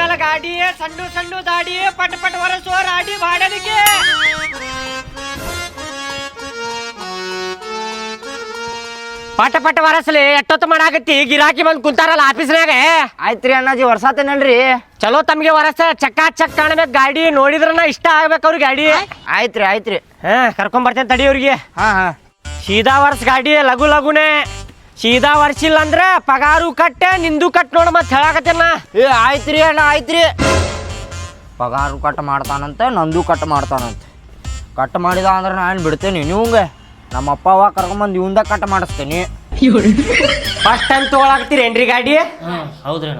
ಮೇಲೆ ಗಾಡಿ ಸಣ್ಣ ಸಣ್ಣ ದಾಡಿ ಪಟ್ ಪಟ್ ವರಸೋ ರಾಡಿ ಬಾಡಲಿಕ್ಕೆ ಪಟ ಪಟ ವರಸಲಿ ಎಷ್ಟೊತ್ತು ಮಾಡಾಕತ್ತಿ? ಗಿರಾಕಿ ಬಂದು ಕುಂತಾರಲ್ಲ ಆಫೀಸ್ನಾಗ? ಆಯ್ತ್ರಿ ಅಣ್ಣಾಜಿ ವರ್ಷಾತೇನಲ್ರಿ ಚಲೋ ತಮಗೆ ವರಸ ಚಕ್ಕ ಚಕ್ ಕಾಣಬೇಕು ಗಾಡಿ ನೋಡಿದ್ರನ ಇಷ್ಟ ಆಗ್ಬೇಕು ಅವ್ರಿಗೆ ಗಾಡಿ. ಆಯ್ತ್ರಿ ಆಯ್ತ್ರಿ. ಹಾ ಕರ್ಕೊಂಡ್ ಬರ್ತೇನೆ ತಡಿ ಅವ್ರಿಗೆ. ಹಾ ಹಾ. ಸೀದಾ ವರ್ಸ್ ಗಾಡಿ ಲಘು ಲಘುನೆ. ಸೀದಾ ವರ್ಷಿಲ್ಲ ಅಂದ್ರೆ ಪಗಾರು ಕಟ್ಟೆ ನಿಂದು ಕಟ್ ನೋಡ ಮತ್ತೆ ಹೇಳಾಕತ್ತೇನ. ಏ ಆಯ್ತ್ರಿ ಅಣ್ಣ ಆಯ್ತ್ರಿ. ಪಗಾರು ಕಟ್ ಮಾಡ್ತಾನಂತ ನಂದು ಕಟ್ ಮಾಡ್ತಾನಂತೆ. ಕಟ್ ಮಾಡಿದ ಅಂದ್ರೆ ನಾನು ಬಿಡ್ತೇನೆ ನೀವಂಗೆ ನಮ್ಮ ಅಪ್ಪ ಅವ ಕರ್ಕೊಂಬಂದು ಇವಂದ ಕಟ್ ಮಾಡಿಸ್ತೇನೆ. ಫಸ್ಟ್ ಟೈಮ್ ತೊಗೊಳಾಕತ್ತೀರಿ ಏನ್ರಿ ಗಾಡಿ? ಹೌದ್ರಿ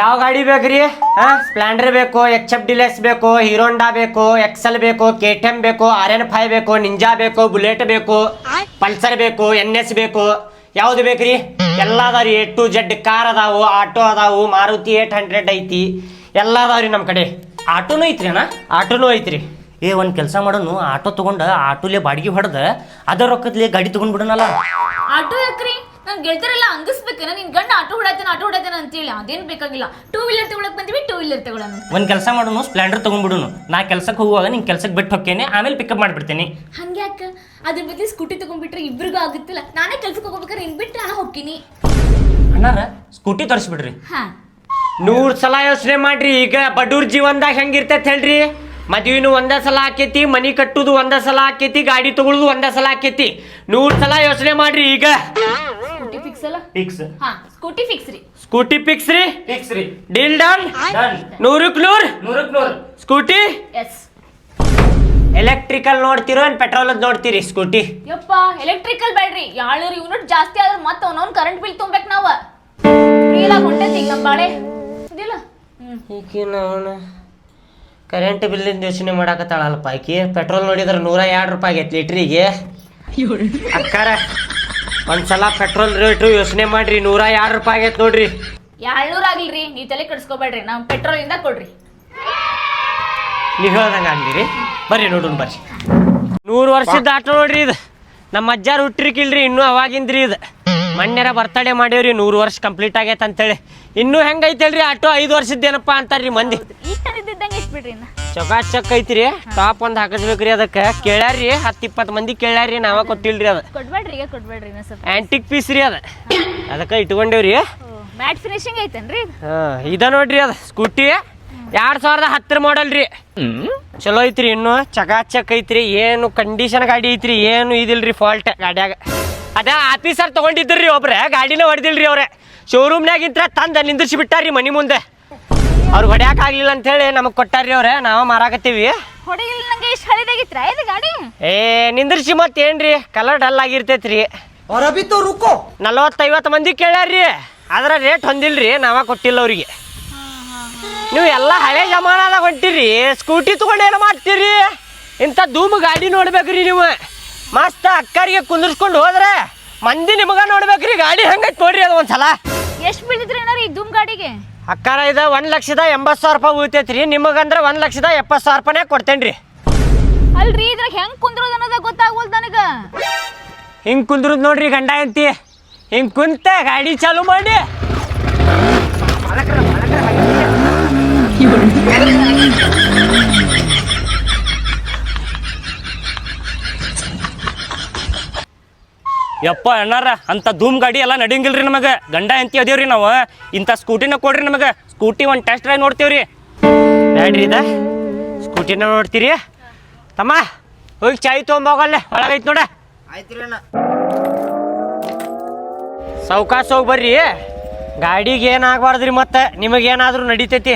ಯಾವ ಗಾಡಿ ಬೇಕ್ರಿ? ಹಾ ಸ್ಪ್ಲೆಂಡರ್ ಬೇಕು ಎಚ್ ಎಫ್ ಡಿಲೆಕ್ಸ್ ಬೇಕು ಹೀರೋಂಡಾ ಬೇಕು ಎಕ್ಸೆಲ್ ಬೇಕು ಕೆ ಟಿ ಎಂ ಬೇಕು ಆರ್ ಎನ್ ಫೈವ್ ಬೇಕು ನಿಂಜಾ ಬೇಕು ಬುಲೆಟ್ ಬೇಕು ಪಲ್ಸರ್ ಬೇಕು ಎನ್ ಎಸ್ ಬೇಕು. ಯಾವ್ದು ಬೇಕ್ರಿ? ಎಲ್ಲ ರೀ ಎ ಟು ಜೆಡ್ ಕಾರ್ ಅದಾವು ಆಟೋ ಅದಾವು ಮಾರುತಿ ಏಟ್ ಹಂಡ್ರೆಡ್ ಐತಿ. ಎಲ್ಲ ಅದಾವ್ರಿ ನಮ್ಮ ಕಡೆ. ಆಟೋನು ಐತ್ರಿ ಅಣ್ಣ. ಆಟೋನು ಐತ್ರಿ. ಏ ಒಂದ್ ಕೆಲಸ ಮಾಡೋನು. ಆಟೋ ತಗೊಂಡ ಆಟೋಲೆ ಬಾಡಿಗೆ ಹೊಡೆದ ಅದ ರೊಕ್ಕದ್ಲೆ ಗಾಡಿ ತಗೊಂಡ್ ಬಿಡೋಣಲ್ಲ ಆಟೋ ಯಾಕ್ರಿ? ನನ್ ಗೆಳತಿಯರೆಲ್ಲ ಅಂಗಿಸ್ಬೇಕೇನ ನಿನ್ ಗಂಡ ಆಟೋ ಹೊಡಾತೇನ ಆಟೋ ಅಂತ ಹೇಳಿ. ಅದೇನ್ ಬೇಕಾಗಿಲ್ಲ. ಟೂ ವೀಲರ್ ತಗೊಳಕ್ ಬಂದಿವಿ ಟೂ ವೀಲರ್ ತಗೊಳ್ಳೋಣ ಒಂದ್ ಕೆಲಸ ಮಾಡೋಣ ಸ್ಪ್ಲೆಂಡರ್ ತಗೊಂಡ್ಬಿಡುನು. ನಾ ಕೆಲ್ಸಕ್ಕೆ ಹೋಗುವಾಗ ನಿನ್ ಕೆಲ್ಸಕ್ಕೆ ಬಿಟ್ಟು ಹೋಗ್ತೇನೆ ಆಮೇಲೆ ಪಿಕಪ್ ಮಾಡ್ಬಿಡ್ತೇನೆ. ಹಂಗ್ಯಾಕ ಅದ್ರ ಬದಲು ಸ್ಕೂಟಿ ತಗೊಂಡ್ಬಿಟ್ರೆ ಇಬ್ರಿಗೂ ಆಗುತ್ತಿಲ್ಲ. ನಾನೇ ಕೆಲ್ಸಕ್ಕೆ ಹೋಗ್ಬೇಕಾದ್ರೆ ಇನ್ ಬಿಟ್ಟು ನಾನು ಹೋಗ್ತೀನಿ. ಅಣ್ಣಾರ ಸ್ಕೂಟಿ ತೋರಿಸ್ಬಿಡ್ರಿ. ಹಾ. ನೂರ್ ಸಲ ಯೋಚನೆ ಮಾಡ್ರಿ ಈಗ ಬಡೂರ್ ಜೀವನದಾಗ ಹೆಂಗಿರ್ತೈತೆ ಹೇಳ್ರಿ? ಮದ್ವಿನೂ ಒಂದೇ ಸಲ ಆಕೇತಿ ಮನಿ ಕಟ್ಟುದು ಒಂದೇ ಸಲ ಆಕೈತಿ ಗಾಡಿ ತಗೊಳುದು ಒಂದೇ ಸಲ ಆಕೈತಿ. ನೂರ್ ಸಲ ಯೋಚನೆ ಮಾಡ್ರಿ ಈಗ. ಸ್ಕೂಟಿ ಫಿಕ್ಸ್ ಅಲ್ಲ? ಫಿಕ್ಸ್ ಹಾ ಸ್ಕೂಟಿ ಫಿಕ್ಸ್ ರೀ. ಸ್ಕೂಟಿ ಪಿಕ್ಸ್ ರೀ? ಫಿಕ್ಸ್ ರೀ. ಡೀಲ್ ಡನ್ ಡನ್ ನೂರಕ್ ನೂರ್? ನೂರಕ್ ನೂರ್. ಸ್ಕೂಟಿ ಎಸ್ ಎಲೆಕ್ಟ್ರಿಕಲ್ ನೋಡ್ತಿರೋ ಏನ್ ಪೆಟ್ರೋಲ್ ನೋಡ್ತೀರಿ ಸ್ಕೂಟಿ ಯಪ್ಪ ಎಲೆಕ್ಟ್ರಿಕಲ್ ಬೇಡ್ರಿ. ಯಾಳೂರು ಯೂನಿಟ್ ಜಾಸ್ತಿ ಆದ್ರೆ ಮತ್ತೆ ಅವನವ್ನ ಕರೆಂಟ್ ಬಿಲ್ ತುಂಬಬೇಕು ನಾವು. ಫ್ರೀಲಾಗಿ ಹೊಂಟೈತಿ ಈಗ ನಮ್ಮ ಬಾಳೆ. ಇದಿಲ್ಲ? ಈಗಿನ ಅವನು? ಕರೆಂಟ್ ಬಿಲ್ಲಿಂದ ಯೋಚನೆ ಮಾಡಾಕತ್ತಾಳಲ್ಪ ಆಕಿ ಪೆಟ್ರೋಲ್ ನೋಡಿದ್ರೆ ನೂರ ಎರಡು ರೂಪಾಯಿ ಆಗೈತೆ ಲೀಟ್ರಿಗೆ ಅಕ್ಕಾರ ಒಂದ್ಸಲ ಪೆಟ್ರೋಲ್ ರೇಟು ಯೋಚನೆ ಮಾಡ್ರಿ ನೂರ ಎರಡು ರೂಪಾಯಿ ಆಗೈತೆ ನೋಡ್ರಿ. ಏಳ್ನೂರ ಆಗ್ಲಿರಿ ನೀವು ತಲೆ ಕೆಡಿಸ್ಕೋಬೇಡ್ರಿ ನಾವು ಪೆಟ್ರೋಲ್ ಇಂದ ಕೊಡ್ರಿ. ನೀವು ಹೇಳ್ದಂಗೆ ಆಗ್ಲಿರಿ. ಬರ್ರಿ ನೋಡೋಣ ಬರ್ರಿ. ನೂರು ವರ್ಷದ ಆಟೋ ನೋಡ್ರಿ ಇದು. ನಮ್ಮ ಅಜ್ಜಾರು ಹುಟ್ಟಿರ್ಕಿಲ್ರಿ ಇನ್ನೂ ಅವಾಗಿಂದ್ರಿ ಇದು. ಮಣ್ಯರ ಬರ್ತಡೇ ಮಾಡೇವ್ರಿ ನೂರು ವರ್ಷ ಕಂಪ್ಲೀಟ್ ಆಗೈತೆ ಅಂತೇಳಿ. ಇನ್ನೂ ಹೆಂಗೈತಲ್ರಿ ಆಟೋ ಐದು ವರ್ಷದ್ದೇನಪ್ಪ ಅಂತಾರ್ರಿ ಮಂದಿ. ಬಿಡ್ರಿ ಇನ್ನ. ಚೊಕಾ ಚಕ್ ಐತ್ರಿ ಟಾಪ್ ಒಂದು ಹಾಕಿಸ್ಬೇಕ್ರಿ ಅದಕ್ಕೆ. ಕೇಳ್ಯಾರ್ರಿ ಹತ್ತು ಇಪ್ಪತ್ತು ಮಂದಿ ಕೇಳ್ಯಾರ್ರಿ ನಾವ ಕೊಟ್ಟಿಲ್ರಿ ಅದು. ಕೊಡ್ಬೇಡ್ರಿ ಈಗ ಕೊಡ್ಬೇಡ್ರಿ ಇನ್ನ ಸ್ವಲ್ಪ. ಆಂಟಿಕ್ ಪೀಸ್ ರೀ ಅದು. ಅದಕ್ಕೆ ಇಟ್ಕೊಂಡೇವ್ರಿ. ಮ್ಯಾಟ್ ಫಿನಿಶಿಂಗ್ ಐತೇನ್ರಿ ಇದು? ಹಾಂ ಇದ ನೋಡ್ರಿ ಅದು ಸ್ಕೂಟಿ. ಎರಡ್ ಸಾವಿರದ ಹತ್ತರ ಮಾಡಲ್ ರೀ. ಚಲೋ ಐತ್ರಿ ಇನ್ನು ಚಕಾಚಕ್ ಐತ್ರಿ ಏನು ಕಂಡೀಷನ್ ಗಾಡಿ ಐತ್ರಿ ಏನು ಇದಿಲ್ರಿ ಫಾಲ್ಟ್ ಗಾಡ್ಯಾಗ. ಅದ ಆಫೀಸರ್ ತಗೊಂಡಿದ್ರಿ ಒಬ್ರೆ ಗಾಡಿನ ಹೊಡೆದಿಲ್ರಿ ಅವ್ರೆ. ಶೋರೂಮ್ನಾಗಿಂತ್ರ ತಂದ ನಿಂದಿರ್ಸಿ ಬಿಟ್ಟಾರಿ ಮನಿ ಮುಂದೆ. ಅವ್ರು ಹೊಡ್ಯಾಕ ಆಗ್ಲಿಲ್ಲ ಅಂತ ಹೇಳಿ ನಮಗ್ ಕೊಟ್ಟಾರಿ ಅವ್ರೆ ನಾವು ಮಾರಾಕತ್ತೀವಿ. ಏ ನಂಗೆ ಮತ್ ಏನ್ರಿ ಇದು ಗಾಡಿ? ಏ ನಿಂದಿರ್ಸಿ ಮತ್ತೇನ್ರಿ? ಕಲರ್ ಡಲ್ ಆಗಿರ್ತೈತ್ರಿ. ನಲವತ್ತೈವತ್ತು ಮಂದಿ ಕೇಳ್ಯಾರ್ರಿ. ಅದ್ರ ರೇಟ್ ಹೊಂದಿಲ್ರಿ ನಾವ ಕೊಟ್ಟಿಲ್ಲ ಅವ್ರಿಗೆ. ನೀವು ಎಲ್ಲ ಹಳೆ ಜಮಾನದಾಗ ಹೊಂಟಿರಿ ಸ್ಕೂಟಿ ತಗೊಂಡು ಏನು ಮಾಡ್ತೀರಿ? ಇಂಥ ಧೂಮ್ ಗಾಡಿ ನೋಡ್ಬೇಕ್ರಿ ನೀವು. ಮಸ್ತ್ ಅಕ್ಕರಿಗೆ ಕುಂದಿರ್ಸ್ಕೊಂಡು ಹೋದ್ರೆ ಮಂದಿ ನಿಮಗ ನೋಡ್ಬೇಕ್ರಿ ಗಾಡಿ ಹೆಂಗೈತೆ ನೋಡ್ರಿ ಅದು ಒಂದ್ಸಲ. ಎಷ್ಟು ಬೀಳಿದ್ರಿ ಏನಾರ ಈ ದುಮ್ ಗಾಡಿಗೆ? ಅಕ್ಕಾರ ಇದ ಒಂದ್ ಲಕ್ಷದ ಎಂಬತ್ ಸಾವಿರ ರೂಪಾಯಿ ಉಳಿತೈತ್ರಿ ನಿಮಗಂದ್ರ ಒಂದ್ ಲಕ್ಷದ ಎಪ್ಪತ್ ಸಾವಿರ ರೂಪಾಯಿನೇ ಕೊಡ್ತೇನ್ರಿ. ಅಲ್ರಿ ಇದ್ರ ಹೆಂಗ್ ಕುಂದ್ರೋದು ಅನ್ನೋದ ನನಗೆ ನನಗ. ಹಿಂಗೆ ಕುಂದ್ರದ್ ನೋಡ್ರಿ ಗಂಡ ಅಂತಿ ಹಿಂಗ್ ಕುಂತ ಗಾಡಿ ಚಾಲು ಮಾಡಿ. ಯಪ್ಪ ಅಣ್ಣಾರ ಅಂತ ಧೂಮ್ ಗಾಡಿ ಎಲ್ಲ ನಡಿಯಂಗಿಲ್ರಿ ನಮಗೆ. ಗಂಡ ಎಂತಿ ಅದೇವ್ರಿ ನಾವು. ಇಂಥ ಸ್ಕೂಟಿನ ಕೊಡ್ರಿ ನಮಗೆ. ಸ್ಕೂಟಿ ಒಂದು ಟೆಸ್ಟ್ ಡ್ರೈವ್ ನೋಡ್ತೇವ್ರಿ. ಬ್ಯಾಡ್ರಿ ಇದ. ಸ್ಕೂಟಿನ ನೋಡ್ತೀರಿ. ತಮ್ಮ ಹೋಗಿ ಚಾಯ್ ತೊಗೊಂಬೋಗಲ್ಲೇ ಒಳಗೈತೆ ನೋಡ. ಅಣ್ಣ. ಸೌಕಾಸ ಹೋಗಿ ಬರ್ರಿ. ಗಾಡಿಗೆ ಏನಾಗಬಾರ್ದ್ರಿ ಮತ್ತೆ? ನಿಮಗೇನಾದ್ರೂ ನಡೀತೈತಿ?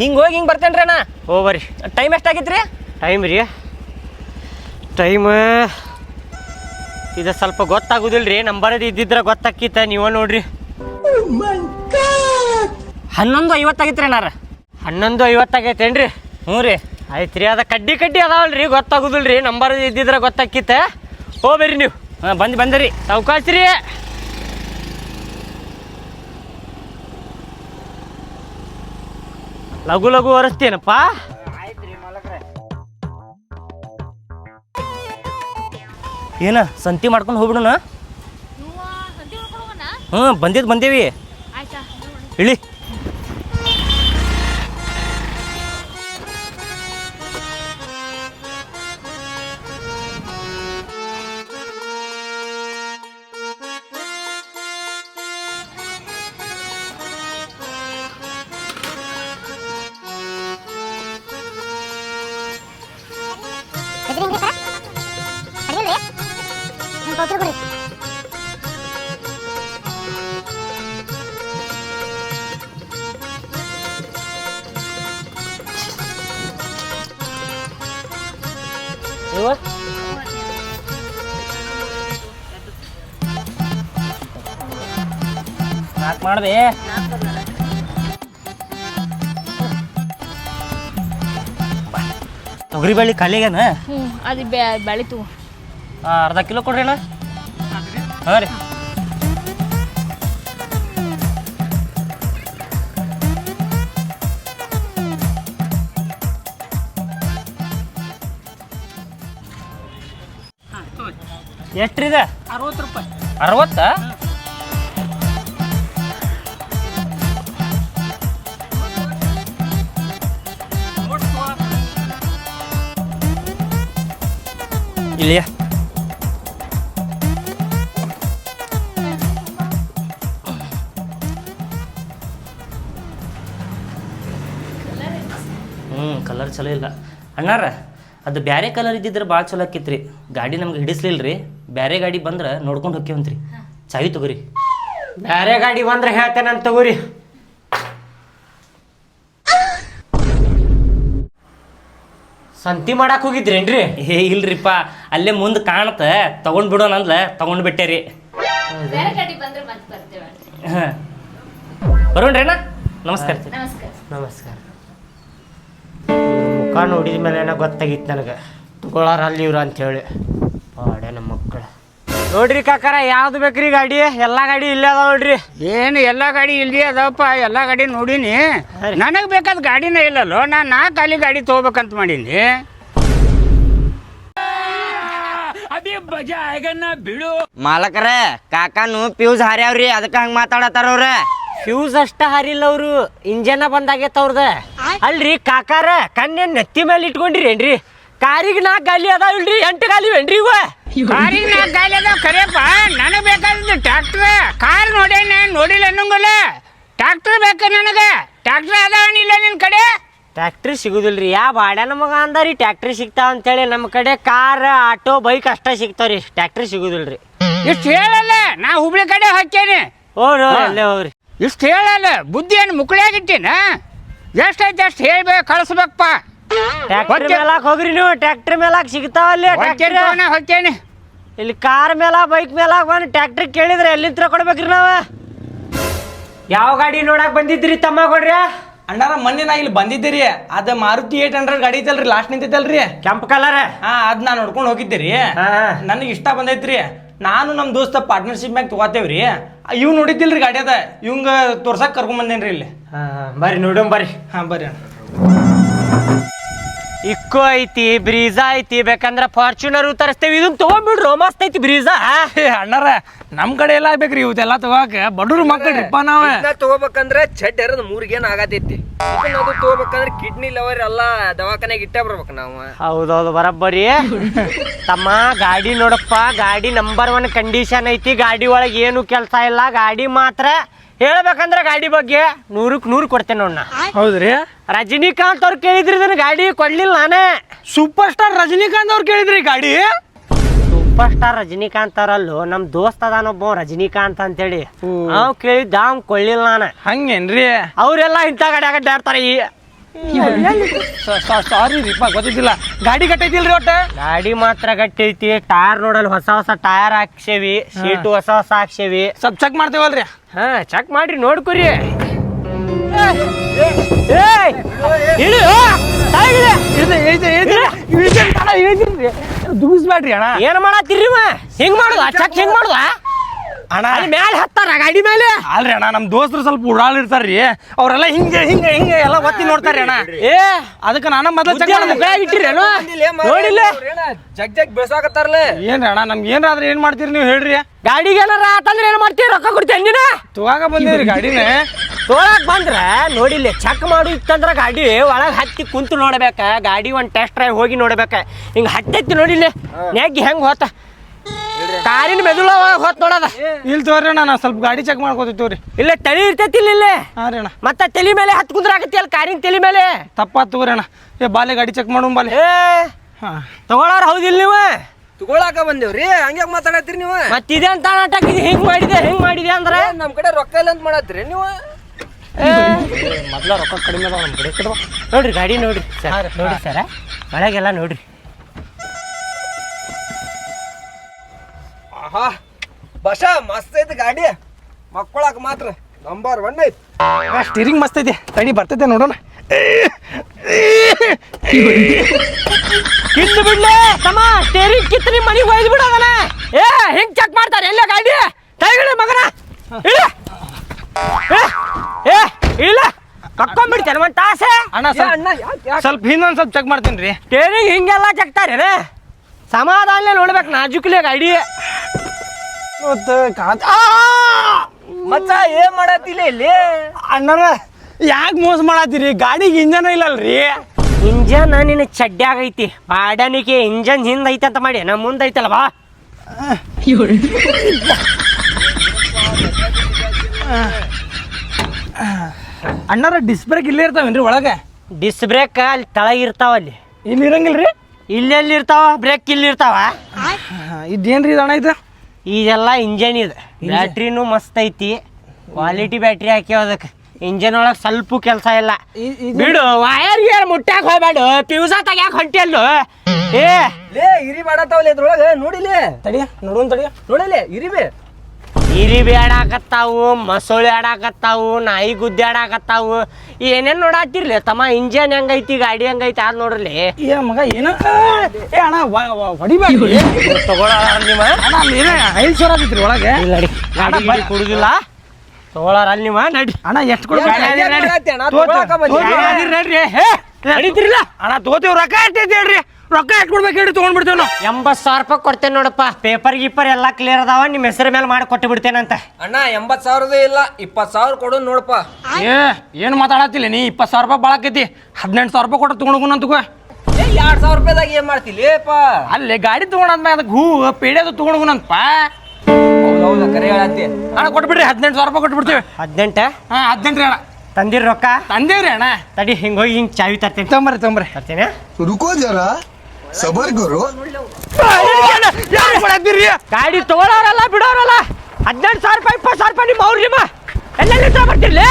ಹಿಂಗೆ ಹೋಗಿ ಹಿಂಗೆ ಬರ್ತೇನ್ರಿ ಅಣ್ಣ. ಹೋಗಿ ಬರ್ರಿ. ಟೈಮ್ ರೀ ಟೈಮ್ ರೀ. ಟೈಮ್ ಇದು ಸ್ವಲ್ಪ ಗೊತ್ತಾಗುದಿಲ್ರಿ ರೀ ನಂಬರ್ ಇದ್ದಿದ್ರೆ ಗೊತ್ತಾಕಿತ್ತ ನೀವ ನೋಡ್ರಿ. ಹನ್ನೊಂದು ಐವತ್ತಾಗಿತ್ರಿ ಅಣ್ಣಾರ. ಹನ್ನೊಂದು ಐವತ್ತಾಗೈತೇನ್ರಿ ಹ್ಞೂ ರೀ. ಆಯ್ತು ರೀ ಅದ ಕಡ್ಡಿ ಕಡ್ಡಿ ಅದಾವಲ್ರಿ ಗೊತ್ತಾಗುದಿಲ್ಲ ರೀ ನಂಬರ್ ಇದ್ದಿದ್ರೆ ಗೊತ್ತಾಕಿತ್ತ ಹೋಗ್ಬೇರಿ ನೀವು. ಹಾಂ, ಬಂದು ಬಂದಿರಿ ಸಾವ್ಕಾಸ್ ರೀ ಲಘು ಲಘು ಒರೆಸ್ತೇನಪ್ಪ ಏನ ಸಂತಿ ಮಾಡ್ಕೊಂಡು ಹೋಗ್ಬಿಡೋಣ ಹ್ಞೂ ಬಂದಿದ್ದು ಬಂದೇವಿ. ಇಳಿ. ನಾಲ್ಕು ಮಾಡಿದೆ. ತೊಗರಿ ಬೇಳೆ ಖಾಲಿಗೇನ ಹ್ಞೂ ಅದು ಬೆಳಿತು ಅರ್ಧ ಕಿಲೋ ಕೊಡ್ರಿ ಅಣ್ಣ. ಹಾಂ ರೀ. ಎಷ್ಟ್ರಿದೆ ಅರವತ್ತು ರೂಪಾಯಿ. ಅರವತ್ತ? ಇಲ್ಲಿಯ ಹ್ಞೂ ಕಲರ್ ಚಲೋ ಇಲ್ಲ. ಅಣ್ಣಾರ ಅದು ಬ್ಯಾರೆ ಕಲರ್ ಇದ್ದಿದ್ರೆ ಭಾಳ ಚಲೋ ಆಕಿತ್ರಿ ಗಾಡಿ ನಮ್ಗೆ ಹಿಡಿಸ್ಲಿಲ್ಲ ರೀ ಬ್ಯಾರೆ ಗಾಡಿ ಬಂದ್ರೆ ನೋಡ್ಕೊಂಡು ಹೋಗ್ಯವಂತ್ರಿ ಚಾವಿ ತಗೋರಿ. ಬೇರೆ ಗಾಡಿ ಬಂದ್ರೆ ಹೇಳ್ತೇನೆ ಅಂತ ತಗೋರಿ. ಸಂತಿ ಮಾಡಕ್ ಹೋಗಿದ್ರೇನ್ರಿ? ಏ ಇಲ್ರಿಪ್ಪ. ಅಲ್ಲೇ ಮುಂದೆ ಕಾಣತ್ತ. ತಗೊಂಡ್ ಬಿಡೋಣ ಅಂದ್ಲ ತಗೊಂಡ್ ಬಿಟ್ಟೆ ರೀ ಬೇರೆ ಗಾಡಿ ಬಂದ್ರೆ ಮತ್ತೆ ಬರ್ತೇವೆ ಹಾಂ. ಬರೋಣ್ರೇನ ನಮಸ್ಕಾರ. ರೀ. ನಮಸ್ಕಾರ. ನಮಸ್ಕಾರ. ಮುಖ ನೋಡಿದ ಮೇಲೆ ಗೊತ್ತಾಗಿತ್ತು ನನಗೆ. ತಗೊಳಾರ ಅಲ್ಲಿ ಇವ್ರು ಅಂತೇಳಿ. ಪಾಡೆ ನಮ್ಮ ನೋಡ್ರಿ ಕಾಕಾರ ಯಾವ್ದು ಬೇಕ್ರಿ ಗಾಡಿ? ಎಲ್ಲಾ ಗಾಡಿ ಇಲ್ಲೇ ಅದಾವ ನೋಡ್ರಿ. ಏನು ಎಲ್ಲ ಗಾಡಿ ಇಲ್ಲಿ ಅದಪ್ಪ ಎಲ್ಲ ಗಾಡಿ ನೋಡೀನಿ. ನನಗೆ ಬೇಕಾದ ಗಾಡಿನೇ ಇಲ್ಲಲ್ಲೋ ನಾನು ನಾ ಖಾಲಿ ಗಾಡಿ ತೊಗೋಬೇಕಂತ ಮಾಡೀನಿ. ಮಾಲಕರ ಕಾಕಾನು ಪ್ಯೂಸ್ ಹಾರ್ಯಾವ್ರಿ ಅದಕ್ಕೆ ಹಂಗೆ ಮಾತಾಡತ್ತಾರ ಅವ್ರ? ಫ್ಯೂಸ್ ಅಷ್ಟ ಹಾರಿಲ್ಲ ಅವರು ಇಂಜನ ಬಂದಾಗೈತ ಅವ್ರದ. ಅಲ್ರಿ ಕಾಕಾರ ಕಣ್ಣೇನ್ ನೆತ್ತಿ ಮೇಲೆ ಇಟ್ಕೊಂಡಿರೇನ್ರಿ? ಕಾರಿಗೆ ನಾಲ್ಕು ಗಾಲಿ ಅದಾವಿಲ್ರಿ ಎಂಟು ಗಾಲಿ ಏನ್ರಿ ಇವ? ಕಾರಿಗೆ ನಾ ಗಾಡಿ ಅದಾವ ನನಗೆ ಬೇಕಾದದ್ದು ಟ್ಯಾಕ್ಟ್ರ್ ಕಾರ್ ನೋಡೇನೆ ನೋಡಿಲ್ಲ ಅನ್ನಂಗಲ್ಲ. ಟ್ಯಾಕ್ಟ್ರ್ ಬೇಕು ನನಗೆ? ಟ್ಯಾಕ್ಟ್ರ್ ಅದಾವನಿಲ್ಲ ನಿನ್ನ ಕಡೆ? ಟ್ಯಾಕ್ಟ್ರಿ ಸಿಗುದಿಲ್ರಿ. ಯಾ ಬಾಡ್ಯಾನ ಅಂದ ಅಂದಾರಿ ಟ್ಯಾಕ್ಟ್ರಿ ಸಿಗ್ತಾವ ಅಂತೇಳಿ ನಮ್ಮ ಕಡೆ ಕಾರ್ ಆಟೋ ಬೈಕ್ ಅಷ್ಟ ಸಿಗ್ತಾವ್ರಿ. ಟ್ಯಾಕ್ಟ್ರಿ ಸಿಗುದಿಲ್ರಿ. ಇಷ್ಟು ಹೇಳಲ್ಲ ನಾ ಹುಬ್ಳಿ ಕಡೆ ಹಾಕೇನಿ ಓ ಅಲ್ಲೇ ಹೋಗ್ರಿ. ಇಷ್ಟು ಹೇಳಲ್ಲ ಬುದ್ಧಿ ಏನು ಮುಕ್ಕಳಿಯಾಗಿಟ್ಟಿನ ಎಷ್ಟೈತೆ ಅಷ್ಟು ಹೇಳ್ಬೇಕು ಕಳಿಸ್ಬೇಕಪ್ಪ. ಟ್ಯಾಕ್ಟ್ರಿ ಮೇಲಾಕ್ ಹೋಗ್ರಿ ನೀವು ಟ್ಯಾಕ್ಟ್ರಿ ಮೇಲಾಕ್ ಸಿಗ್ತಾವಲ್ಲಿ ಹೊಕ್ಕೇನಿ ಟ್ಯಾಕ್ಟ್ರಿ ಹೊಕ್ಕೇನಿ ಇಲ್ಲಿ ಕಾರ್ ಮೇಲ ಬೈಕ್ ಮೇಲ ಬಂದು ಟ್ಯಾಕ್ಟ್ರಿಗೆ ಕೇಳಿದ್ರೆ ಎಲ್ಲಿಂದ ಕೊಡ್ಬೇಕ್ರಿ ನಾವ? ಯಾವ ಗಾಡಿ ನೋಡಕ್ ಬಂದಿದ್ರಿ ತಮ್ಮ ಕೊಡ್ರಿ ಅಣ್ಣಾರ ಮೊನ್ನೆ ನಾ ಇಲ್ಲಿ ಬಂದಿದ್ದೀರಿ. ಅದ ಮಾರುತಿ ಏಟ್ ಹಂಡ್ರೆಡ್ ಗಾಡಿ ಐತಲ್ರಿ ಲಾಸ್ಟ್ ನಿಂತೈತಲ್ರಿ. ಕೆಂಪು ಕಲರ್ ಹಾ ಅದ್ ನಾ ನೋಡ್ಕೊಂಡು ಹೋಗಿದ್ದೀರಿ. ಹಾ. ನನಗೆ ಇಷ್ಟ ಬಂದೈತ್ರಿ. ನಾನು ನಮ್ಮ ದೋಸ್ತ ಪಾರ್ಟ್ನರ್ಶಿಪ್ ಮ್ಯಾಗ ತಗೋತೇವ್ರಿ. ಇವ್ ನೋಡಿದ್ದಿಲ್ರಿ ಗಾಡಿ ಅದ. ಇವಂಗ ತೋರ್ಸಕ್ ಕರ್ಕೊಂಡ್ ಬಂದೇನ್ರಿ ಇಲ್ಲಿ. ಬರ್ರಿ ನೋಡೋಣ ಬರ್ರಿ. ಹಾ ಬರ್ರಿ ಅಣ್ಣ. ಇಕ್ಕೋ ಐತಿ ಬ್ರೀಜಾ ಐತಿ ಬೇಕಂದ್ರ ಫಾರ್ಚುನರ್ ತರಿಸ್ತೇವೆ. ಇದನ್ನ ತಗೊಂಡ್ಬಿಡ್ರು ಮಸ್ತ್ ಐತಿ ಬ್ರೀಜಾ. ಅಣ್ಣರ ನಮ್ ಕಡೆ ಎಲ್ಲ ಬೇಕ್ರಿ ಇವತ್ತೆಲ್ಲ ತಗೋಕ ಬಡವ್ರ ಮಕ್ಕಳ್ರಿಪ್ಪ ನಾವ. ತಗೋಬೇಕಂದ್ರೆ ಚಡ್ ಎರದ್ ಮೂರ್ಗೇನ್ ಆಗತೈತಿ? ಅದು ತಗೋಬೇಕಂದ್ರೆ ಕಿಡ್ನಿ ಲವರ್ ಎಲ್ಲ ದವಾಖಾನೆಗೆ ಇಟ್ಟ ಬರ್ಬೇಕು ನಾವು. ಹೌದೌದು ಬರಬ್ಬರಿ. ತಮ್ಮ ಗಾಡಿ ನೋಡಪ್ಪ ಗಾಡಿ ನಂಬರ್ ಒನ್ ಕಂಡೀಷನ್ ಐತಿ. ಗಾಡಿ ಒಳಗೆ ಏನು ಕೆಲಸ ಇಲ್ಲ. ಗಾಡಿ ಮಾತ್ರ ಹೇಳ್ಬೇಕಂದ್ರೆ ಗಾಡಿ ಬಗ್ಗೆ ನೂರಕ್ಕೆ ನೂರು ಕೊಡ್ತೇನೆ ನೋಡ್ ಹೌದ್ರಿ? ರಜನಿಕಾಂತ್ ಅವ್ರು ಕೇಳಿದ್ರಿ ಇದನ್ನ ಗಾಡಿ ಕೊಡ್ಲಿಲ್ಲ ನಾನೇ. ಸೂಪರ್ ಸ್ಟಾರ್ ರಜನಿಕಾಂತ್ ಅವ್ರು ಕೇಳಿದ್ರಿ ಗಾಡಿ? ಸೂಪರ್ ಸ್ಟಾರ್ ರಜನಿಕಾಂತ್ ಅವರಲ್ಲೂ ನಮ್ ದೋಸ್ತ್ ಅದಾನೊಬ್ಬ ರಜನಿಕಾಂತ್ ಅಂತೇಳಿ. ಅವ್ ಕೇಳಿದ್ದ ಅವ್ನ್ ಕೊಳ್ಳಿಲ್ಲ ನಾನು. ಹಂಗೇನ್ರಿ? ಅವರೆಲ್ಲ ಇಂಥ ಗಾಡಿ ಅಡ್ಡಾಡ್ತಾರೆ ಈ ಸಾರಿ ರೀಪ ಗೊತ್ತಿದ್ದಿಲ್ಲ. ಗಾಡಿ ಕಟ್ಟೈತಿಲ್ರಿ ಒಟ್ಟ? ಗಾಡಿ ಮಾತ್ರ ಗಟ್ಟಿ ಐತಿ ಟೈರ್ ನೋಡಲ್ ಹೊಸ ಹೊಸ ಟೈರ್ ಹಾಕ್ಸೇವಿ ಸೀಟು ಹೊಸ ಹೊಸ ಹಾಕ್ಸೇವಿ. ಸ್ವಲ್ಪ ಚೆಕ್ ಮಾಡ್ತೇವಲ್ರಿ? ಹಾ ಚೆಕ್ ಮಾಡ್ರಿ ನೋಡ್ಕೊರಿ. ದುಗಿಸ್ಬೇಡ್ರಿ ಅಣ್ಣ. ಏನ್ ಮಾಡತ್ತೀರಿ? ಹಿಂಗ್ ಮಾಡುದ? ಚೆಕ್ ಹಿಂಗ್ ಮಾಡುದ? ಅಣ್ಣ. ಅಲ್ಲಿ ಮೇಲೆ ಹತ್ತಾರ ಗಾಡಿ ಮೇಲೆ ಅಲ್ರಿ ಅಣ್ಣ ನಮ್ಮ ದೋಸ್ತರು ಸ್ವಲ್ಪ ಉಡಾಳ್ ಇರ್ತಾರ್ರಿ. ಅವರೆಲ್ಲ ಹಿಂಗೆ ಹಿಂಗೆ ಹಿಂಗೆ ಎಲ್ಲ ಒತ್ತಿ ನೋಡ್ತಾರ್ರಿ ಅಣ್ಣ. ಏ ಅದಕ್ಕೆ ನಾನು ಮೊದಲ ಚೆಕ್ ಬುದ್ಧಿ ಮುಗ್ಳಾಗ್ ಇಟ್ಟಿರೇನು? ನೋಡಿಲ್ಲ. ಜಗ್ ಜಗ್ ಬೆಳ್ಸಾಕತ್ತಾರಲ್ಲ ಏನ್ರಿ ಅಣ್ಣ ನಮ್ಗೆ ಏನಾದ್ರೆ ಏನ್ ಮಾಡ್ತೀರಿ ನೀವು ಹೇಳ್ರಿ. ಗಾಡಿಗೆ ಏನಾರ ಆತಂದ್ರೆ ಏನ್ ಮಾಡ್ತೀವಿ ರೊಕ್ಕ ಕೊಡ್ತೀನಿ ನೀನ ತಗೋಗ ಬಂದೇವ್ರಿ ಗಾಡಿನ. ತೋಳಕ್ ಬಂದ್ರೆ ನೋಡಿಲ್ಲ ಚೆಕ್ ಮಾಡು ಇತ್ತಂದ್ರ ಗಾಡಿ ಒಳಗ್ ಹತ್ತಿ ಕುಂತು ನೋಡ್ಬೇಕ. ಗಾಡಿ ಒಂದ್ ಟೆಸ್ಟ್ ಡ್ರೈವ್ ಹೋಗಿ ನೋಡ್ಬೇಕ. ಹಿಂಗ ಹತ್ತೈತಿ ನೋಡಿಲ್ಲ. ನೆಗ್ಗಿ ಹೆಂಗೆ ಹೋತ? ಕಾರಿನ ಮೆದುಳ ಹೊತ್ ನೋಡದ ಇಲ್ಲಿ ತೋರಿ ಅಣ್ಣ ನಾ ಸ್ವಲ್ಪ ಗಾಡಿ ಚೆಕ್ ಮಾಡ್ಕೋತೀವ್ರಿ ಇಲ್ಲ ತಳಿ ಇರ್ತೈತಿ ಇಲ್ಲ ಇಲ್ಲೇ. ಹಾಂ ರೀ ಅಣ್ಣ. ಮತ್ತೆ ತಲಿ ಮೇಲೆ ಹತ್ ಕುಂದ್ರಾಗತ್ತಿ ಅಲ್ಲಿ ಕಾರಿನ ತಲೆ ಮೇಲೆ? ತಪ್ಪಾತ್ ತಗೋರಿ ಅಣ್ಣ. ಏ ಬಾಲೆ ಗಾಡಿ ಚೆಕ್ ಮಾಡೋಣ ಬಾಲೆ. ಏ. ಹಾಂ. ತಗೊಳಾರ ಹೌದಿಲ್ಲ ನೀವು? ತಗೊಳಾಕ ಬಂದೇವ್ರಿ? ಹಂಗ್ಯಾಕ್ ಮಾತಾಡತ್ತೀರಿ ನೀವು? ಮತ್ತಿದೆ ಅಂತ ನಾಟಕ ಇದು ಹಿಂಗ್ ಮಾಡಿದೆ ಹಿಂಗ್ ಮಾಡಿದೆ ಅಂದ್ರೆ? ನಮ್ ಕಡೆ ರೊಕ್ಕ ಇಲ್ಲ ಅಂತ ಮಾಡತ್ತೀರಿ ನೀವು? ಮೊದ್ಲ ರೊಕ್ಕ ಕಡಿಮೆ ಅದಾವ ನಮ್ಮ ಕಡೆ ನೋಡ್ರಿ ಗಾಡಿ ನೋಡ್ರಿ ಸರ್. ನೋಡ್ರಿ ಸರ. ಒಳಗೆಲ್ಲ ನೋಡ್ರಿ. ಆಹಾ ಬಸ ಮಸ್ತ್ ಐತಿ ಗಾಡಿ. ಮಕ್ಕಳಾಕ ಮಾತ್ರ ನಂಬರ್ ಒನ್ ಐತಿ. ಸ್ಟೀರಿಂಗ್ ಮಸ್ತ್ ಐತಿ. ತಡಿ ಬರ್ತೈತೆ ನೋಡೋಣ. ಕಿತ್ತು ಬಿಡ್ಲೆ ತಮ್ಮ ಸ್ಟೇರಿಂಗ್ ಕಿತ್ತು ನಿಮ್ಮ ಮನೆಗೆ ಒಯ್ದು ಬಿಡೋದನ ಏ ಹಿಂಗ್ ಚೆಕ್ ಮಾಡ್ತಾರೆ. ಎಲ್ಲ ಗಾಡಿ? ತೈಗಡೆ ಮಗನ. ಇಲ್ಲ ಏ ಇಲ್ಲ. ಕಕ್ಕೊಂಡ್ಬಿಡ್ತೇನೆ ಒಂದು ತಾಸೆ. ಅಣ್ಣ ಅಣ್ಣ ಸ್ವಲ್ಪ ಹಿಂದೊಂದು ಸ್ವಲ್ಪ ಚೆಕ್ ಮಾಡ್ತೀನಿ ರೀ. ಸ್ಟೇರಿಂಗ್ ಹಿಂಗೆಲ್ಲ ಚೆಕ್ತಾರೆ ಸಮಾಧಾನ ನೋಡ್ಬೇಕು ನಾಜುಕ್ಲೆ ಗಾಡಿ. ಕಾತ್ ಮಚ್ಚ ಏನ್ ಮಾಡತ್ತಿಲ್ಲ ಇಲ್ಲಿ? ಅಣ್ಣರ ಯಾಕೆ ಮೋಸ ಮಾಡತ್ತೀರಿ ಗಾಡಿಗೆ ಇಂಜನ್ ಇಲ್ಲಲ್ರಿ? ಇಂಜನ್ ನಿನ್ನ ಚಡ್ಡ್ಯಾಗ ಐತಿ ಬಾಡನಿಗೆ ಇಂಜನ್ ಹಿಂದ್ ಐತೆ ಅಂತ ಮಾಡಿ ನಮ್ಮ ಮುಂದೆ ಐತಲ್ಲ ಬಾ. ಡಿಸ್ ಬ್ರೇಕ್ ಇಲ್ಲೇ ಇರ್ತಾವೇನ್ರಿ ಒಳಗೆ? ಡಿಸ್ ಬ್ರೇಕ್ ಅಲ್ಲಿ ತಳಗ ಇರ್ತಾವ ಅಲ್ಲಿ. ಇಲ್ಲಿ ಇರಂಗಿಲ್ರಿ? ಇಲ್ಲೆಲ್ಲಿ ಇರ್ತಾವ? ಬ್ರೇಕ್ ಇಲ್ಲಿ ಇರ್ತಾವ? ಇದೇನ್ರಿ ಇದು ಅಣ್ಣ ಇದು? ಇದೆಲ್ಲ ಇಂಜನ್ ಇದು. ಬ್ಯಾಟ್ರಿನೂ ಮಸ್ತ್ ಐತಿ. ಕ್ವಾಲಿಟಿ ಬ್ಯಾಟ್ರಿ ಹಾಕಿ ಅದಕ್ಕೆ. ಇಂಜನ್ ಒಳಗೆ ಸ್ವಲ್ಪ ಕೆಲಸ ಇಲ್ಲ. ಬಿಡು ವಯರ್ ಗಿಯರ್ ಮುಟ್ಟಾಕ ಹೋಗ್ಬೇಡ. ಪ್ಯೂಸ ಹೊಂಟಿ ಹೊಂಟಿಯಲ್ಲು ಏ. ಲೇ ಇರಿ ಮಾಡತ್ತಾವಲ್ಲ ಇದ್ರೊಳಗೆ ನೋಡಿಲಿ? ತಡಿಯ ನೋಡೋಣ ತಡಿಯ. ನೋಡಲಿ ಇರಿಬಿ ಇರಿಬಿ ಆಡಾಕತ್ತಾವು ಮಸೋಳಿ ಆಡಾಕತ್ತಾವು ನಾಯಿ ಗುದ್ದಿ ಆಡಾಕತ್ತಾವು. ಏನೇನ್ ನೋಡಾತಿರ್ಲಿ ತಮ್ಮ? ಇಂಜನ್ ಹೆಂಗೈತಿ ಗಾಡಿ ಹೆಂಗೈತಿ ಅದ್ ನೋಡ್ರಿ ಏ ಮಗ ಏನ? ಏ ಅಣ್ಣ ಹೊಡಿಬೇಡಿ. ತಗೊಳಾರ ನಿಮ್ಮ ಅಣ್ಣ ಐದು ಸಾವಿರ ಆಗೈತ್ರಿ ಒಳಗೆ? ನಡಿ ಗಾಡಿ ಗಿಡಿ ಕುಡುದಿಲ್ಲ. ತಗೊಳಾರ ಅಲ್ಲಿ ನಿಮ್ಮ ನಡಿ. ಅಣ್ಣ ಎಷ್ಟು ಬಂದಿ. ನಡ್ರಿ ಹೇ ನಡೀತಿರ್ಲ? ಅಣ್ಣ ತಗೋತೀವಿ ರೊಕ್ಕ ಎಷ್ಟೈತಿ ಹೇಳ್ರಿ? ರೊಕ್ಕ ಎಷ್ಟು ಕೊಡ್ಬೇಕು ಹೇಳಿ ತೊಗೊಂಡ್ಬಿಡ್ತೇವೆ ನಾವು. ಎಂಬತ್ತು ಸಾವಿರ ರೂಪಾಯಿ ಕೊಡ್ತೇನೆ ನೋಡಪ್ಪ. ಪೇಪರ್ ಗೀಪರ್ ಎಲ್ಲ ಕ್ಲಿಯರ್ ಅದಾವ ನಿಮ್ಮ ಹೆಸರು ಮೇಲೆ ಮಾಡಿ ಕೊಟ್ಟು ಬಿಡ್ತೇನಂತ ಅಣ್ಣ ಎಂಬತ್ ಸಾವಿರದ್ದು ಇಲ್ಲ ಇಪ್ಪತ್ ಸಾವಿರ ಕೊಡು ನೋಡಪ್ಪ. ಏ ಏನು ಮಾತಾಡತ್ತಿಲ್ಲ ನೀ? ಇಪ್ಪತ್ತು ಸಾವಿರ ರೂಪಾಯಿ ಬಾಳಕೈತಿ ಹದಿನೆಂಟು ಸಾವಿರ ರೂಪಾಯಿ ಕೊಟ್ಟು ತೊಗೊಂಡು ಅಂತಕೋ ಏ ಎರಡ್ ಸಾವಿರ ರೂಪಾಯಿದಾಗ ಏನ್ ಮಾಡ್ತಿಲ್ಲೇಪ ಅಲ್ಲೇ ಗಾಡಿ ತೊಗೊಂಡಂತ ಅದಕ್ಕೆ ಹೂ ಪೇಡ್ಯದು ತೊಗೊಂಡುಗುನಂತಪ್ಪ ಹೌದೌದು ಕರೆ ಅಣ್ಣ ಕೊಟ್ಬಿಡ್ರಿ ಹದಿನೆಂಟು ಸಾವಿರ ರೂಪಾಯಿ ಕೊಟ್ಬಿಡ್ತೀವಿ. ಹದಿನೆಂಟ? ಹಾಂ ಹದಿನೆಂಟ್ರಿ ಅಣ್ಣ. ತಂದಿರ ರೊಕ್ಕ? ತಂದೇವ್ರಿ ಅಣ್ಣ. ತಡಿ ಹಿಂಗೆ ಹೋಗಿ ಹಿಂಗೆ ಚಾವಿ ತರ್ತೇನೆ. ತೊಂಬರ್ರಿ ತೊಂಬರ್ರಿ. ತರ್ತೇನೆ ರುಕೋ ಜರ? ಸಬರ್ ಗುರು ಗಾಡಿ ತಗೊಳೋರಲ್ಲ ಬಿಡೋರಲ್ಲ. ಹದಿನೆಂಟು ಸಾವಿರ ರೂಪಾಯಿ ಇಪ್ಪತ್ತು ಸಾವಿರ ರೂಪಾಯಿ ನಿಮ್ಮ ಅವ್ರು ನಿಮ್ಮ. ಎಲ್ಲೆಲ್ಲಿ ತಗೊಬರ್ತಿರ್ಲಿ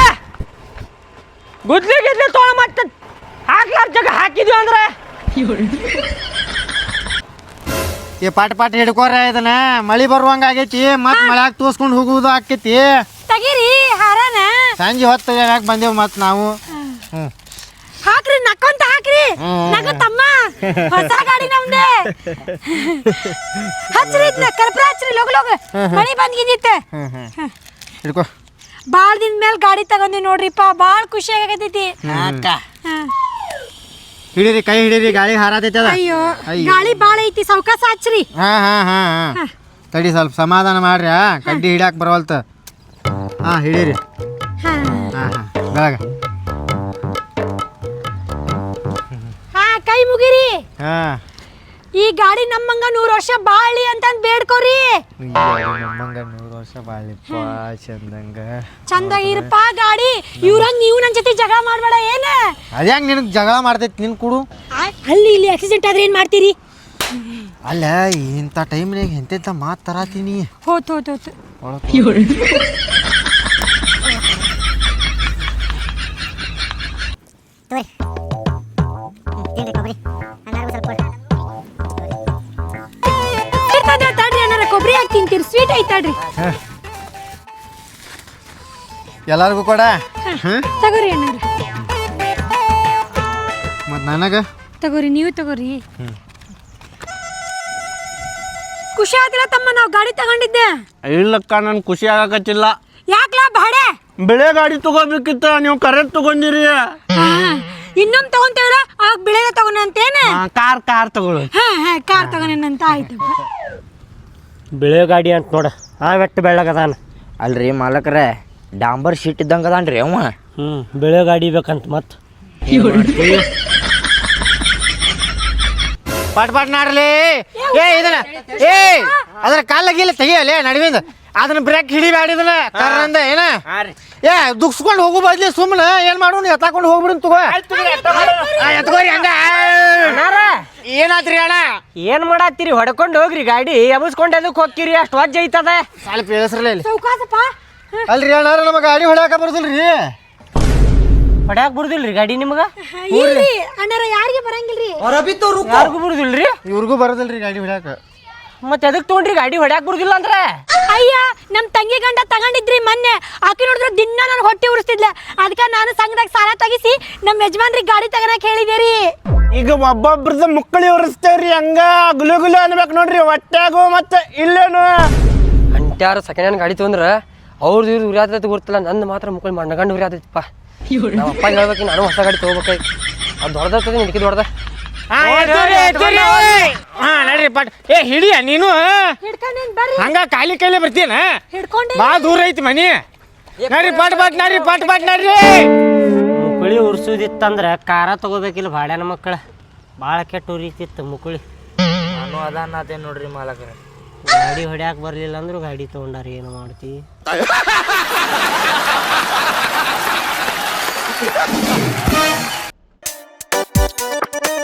ಗುದ್ಲಿ ಗಿದ್ಲಿ ತಗೊಳ ಮತ್ತೆ ಹಾಕ್ಲಾರ ಜಗ ಹಾಕಿದ್ವಿ ಅಂದ್ರೆ? ಈ ಪಾಟ್ ಪಾಟ್ ಹಿಡ್ಕೋರ ಇದನ್ನ. ಮಳಿ ಬರುವಂಗ ಆಗೈತಿ ಮತ್ ಮಳ್ಯಾಗ ತೋರ್ಸ್ಕೊಂಡು ಹೋಗುವುದು ಆಕೈತಿ. ತಗಿರಿ ಹಾರನ. ಸಂಜೆ ಹೊತ್ತು ಯಾಕೆ ಬಂದೇವು ಮತ್ ನಾವು? ಹಾಕ್ರಿ ನಕ್ಕ ಹಾಕ್ರಿ ನಗ ತಮ್ಮ ಹೊಸ ಗಾಡಿ ನಮ್ದೆ. ಹಚ್ರಿ ಇದ್ನ ಕರ್ಪೂರ ಹಚ್ರಿ ಲೋಗ ಲೋಗ. ಮಳಿ ಹ್ಮ್ ಹಿಡ್ಕೋ. ಬಾಳ ದಿನ ಮೇಲೆ ಗಾಡಿ ತಗೊಂಡಿ ನೋಡ್ರಿಪ್ಪ ಬಾಳ ಖುಷಿ ಆಗತೈತಿ ಹಿಡೀರಿ ಕೈ ಹಿಡೀರಿ ಗಾಳಿ ಹಾರಾತೈತೆ ಅದ. ಅಯ್ಯೋ. ಗಾಳಿ ಬಾಳ ಐತಿ ಸೌಕಾಸ ಹಚ್ರಿ. ಹಾ ಹಾ ಹಾ ಹಾ. ತಡಿ ಸ್ವಲ್ಪ ಸಮಾಧಾನ ಮಾಡ್ರಿ ಆ. ಕಡ್ಡಿ ಹಿಡ್ಯಾಕ ಬರವಲ್ತ. ಹಾ ಹಿಡೀರಿ. ಹಾ. ಹಾ ಹಾ. ಕೈ ಮುಗಿರಿ. ಹಾ. ಈ ಗಾಡಿ ನಮ್ಮಂಗ ನೂರ್ ವರ್ಷ ಬಾಳಿ ಅಂತಂದ್ ಬೇಡ್ಕೋರಿ. ನಮ್ಮಂಗ ನೂರು ವರ್ಷ ಬಾಳಿಪ್ಪ ಚಂದಂಗ. ಚಂದಾಗಿರಪ್ಪ ಗಾಡಿ. ಇವ್ರಂಗ್ ನೀವು ನನ್ ಜೊತೆ ಜಗಳ ಮಾಡ್ಬೇಡ ಏನ? ಅದ್ಯಾಂಗ ನಿನಗೆ ಜಗಳ ಮಾಡ್ತೈತಿ ನಿನ್ ಕೊಡು. ಅಲ್ಲಿ ಇಲ್ಲಿ ಆಕ್ಸಿಡೆಂಟ್ ಆದ್ರೆ ಏನ್ ಮಾಡ್ತೀರಿ? ಅಲ್ಲ ಇಂಥ ಟೈಮ್ನಾಗ ಎಂತೆಂಥ ಮಾತು ತರಾತೀನಿ ಹೋತ್ ಹೋತ್ ಹೋತ್. ಹಾಕಿ ತಿಂತೀರಿ? ಸ್ವೀಟ್ ಐತಾಡ್ರಿ ಎಲ್ಲರಿಗೂ ಕೊಡ. ತಗೋರಿ ಅಣ್ಣಾರ ಮತ್ ನನಗೆ? ತಗೋರಿ ನೀವು ತಗೋರಿ. ಖುಷಿ ಆದ್ರ ತಮ್ಮ ನಾವು ಗಾಡಿ ತಗೊಂಡಿದ್ದೆ. ಇಲ್ಲಕ್ಕ ನನ್ ಖುಷಿ ಆಗಕತ್ತಿಲ್ಲ. ಯಾಕ್ಲ ಬಾಡೆ? ಬೆಳೆ ಗಾಡಿ ತಗೋಬೇಕಿತ್ತ ನೀವು ಕರೆಕ್ಟ್ ತಗೊಂಡಿರಿ. ಇನ್ನೊಂದ್ ತಗೊಂತೇವ್ರ ಆಗ ಬೆಳೆದ ತಗೊಂಡಂತೇನ ಕಾರ್ ಕಾರ್ ತಗೊಳ್ಳಿ. ಹಾ ಹಾ ಕಾರ್ ತಗೊಂಡೇನಂತ ಆಯ್ತಪ್ಪ ಬಿಳೆ ಗಾಡಿ ಅಂತ ನೋಡ. ಆ ವೆಟ್ಟು ಬೆಳ್ಳಗದಾನ. ಅಲ್ರಿ ಮಾಲಕರೆ ಡಾಂಬರ್ ಶೀಟ್ ಇದ್ದಂಗೆ ಅದಾನ್ರಿ ಅವ ಹ್ಞೂ ಬಿಳೆ ಗಾಡಿ ಬೇಕಂತ ಮತ್ತೆ ಪಟ್ ಪಟ್ ನಾಡ್ಲಿ. ಏ ಇದನ್ನ ಏ ಅದ್ರ ಕಾಲ ಗೀಲ ತೆಗಿಯಲೇ ನಡುವಿಂದ. ಅದನ್ನ ಬ್ರೇಕ್ ಹಿಡಿಬೇಡ ಇದನ್ನ. ಏನ? ಏ ದುಗ್ಸ್ಕೊಂಡು ಹೋಗು ಬದ್ಲಿ ಸುಮ್ಮನೆ ಏನ್ ಮಾಡೋಣ ಎತ್ತಾಕೊಂಡು ಹೋಗ್ಬಿಡು ತಗೋ. ಆ, ಎತ್ಕೋರಿ ಹಂಗ. ಏನಾತ್ರಿ ಅಣ್ಣ? ಏನ್ ಮಾಡತ್ತೀರಿ? ಹೊಡ್ಕೊಂಡು ಹೋಗ್ರಿ ಗಾಡಿ. ಎಬಸ್ಕೊಂಡು ಎದಕ್ ಹೋಗ್ತೀರಿ? ಅಷ್ಟು ವಜ್ಜ ಐತದ. ಸ್ವಲ್ಪ ಇಲ್ಲಿ. ಚೌಕಾಸಪ್ಪ ಅಲ್ರಿ ಅಣ್ಣ ನಮ್ಮ ಗಾಡಿ ಹೊಡ್ಯಾಕ ಬರುದಿಲ್ರಿ. ಹೊಡ್ಯಾಕ್ ಬಿಡುದಿಲ್ರಿ ಗಾಡಿ ನಿಮ್ಗ? ಇಲ್ರಿ ಅಣ್ಣಾರ ಯಾರಿಗೆ ಬರಂಗಿಲ್ರಿ. ಯಾರಿಗೂ ಬಿಡುದಿಲ್ರಿ ಇವ್ರಿಗೂ ಬರೋದಿಲ್ರಿ ಗಾಡಿ ಹೊಡ್ಯಾಕ. ಮತ್ತೆ ಎದಕ್ ತಗೊಂಡ್ರಿ ಗಾಡಿ ಹೊಡ್ಯಾಕ್ ಬರುದಿಲ್ಲ ಅಂದ್ರೆ? ಅಯ್ಯ ನಮ್ಮ ತಂಗಿ ಗಂಡ ತಗೊಂಡಿದ್ರಿ ಮೊನ್ನೆ. ಆಕೆ ನೋಡಿದ್ರೆ ದಿನ ನಾನು ಹೊಟ್ಟೆ ಉರಿಸ್ತಿದ್ಲ. ಅದಕ್ಕೆ ನಾನು ಸಂಘದಾಗ ಸಾಲ ತೆಗಿಸಿ ನಮ್ಮ ಯಜಮಾನ್ರಿಗೆ ಗಾಡಿ ತಗೋಣಕ್ ರೀ ಈಗ ಒಬ್ಬೊಬ್ರದ ಮುಕ್ಕಳಿ ಉರಿಸ್ತೇವ್ರಿ ಹಂಗ ಗುಲು ಗುಲು ಅನ್ಬೇಕು ನೋಡ್ರಿ ಹೊಟ್ಯಾಗು ಮತ್ತೆ ಇಲ್ಲೇನು? ಅಂಟ್ಯಾರು ಸೆಕೆಂಡ್ ಹ್ಯಾಂಡ್ ಗಾಡಿ ತೊಗೊಂಡ್ರ ಅವ್ರದ್ದು ಇವ್ರು ಉರಿ ಆದ್ರೆ ಗೊತ್ತಿಲ್ಲ ನನ್ನ ಮಾತ್ರ ಮುಕ್ಕಳು ಮಣ್ಣಗಂಡು ಉರಿಯಾತೈತಿಪ್ಪ. ನಮ್ಮ ಅಪ್ಪ ಹೇಳ್ಬೇಕು ನಾನು ಹೊಸ ಗಾಡಿ ತೊಗೋಬೇಕಾಗಿ ಅದು ದೊಡ್ಡದಾಗ್ತದೆ ನಿನಗೆ ದೊಡ್ಡದ. ಹಾ ನಡ್ರಿ ಪಟ್. ಏ ಹಿಡಿಯ ನೀನು? ಹಿಡ್ಕೊಂಡೇನ್ ಬರ್ರಿ. ಹಂಗ ಕಾಲಿ ಕೈಲಿ ಬರ್ತೀನ ಹಿಡ್ಕೊಂಡೆ ಬಾ ದೂರ ಐತಿ ಮನಿ. ನಡ್ರಿ ಪಟ್ ಪಟ್ ನಡ್ರಿ ಪಟ್ ಪಟ್ ನಡ್ರಿ. ಮುಕುಳಿ ಉರ್ಸುದಿತ್ತಂದ್ರ ಕಾರ ತಗೋಬೇಕಿಲ್ಲ ಭಾಡ್ಯಾನ ಮಕ್ಕಳ. ಭಾಳ ಕೆಟ್ಟ ಉರಿತಿತ್ತು ಮುಕುಳಿ. ನಾನು ಅದ ನೋಡ್ರಿ ಮಾಲಕ. ಗಾಡಿ ಹೊಡ್ಯಾಕ ಬರ್ಲಿಲ್ಲ ಅಂದ್ರು ಗಾಡಿ ತಗೊಂಡಾರ ಏನು ಮಾಡ್ತಿ?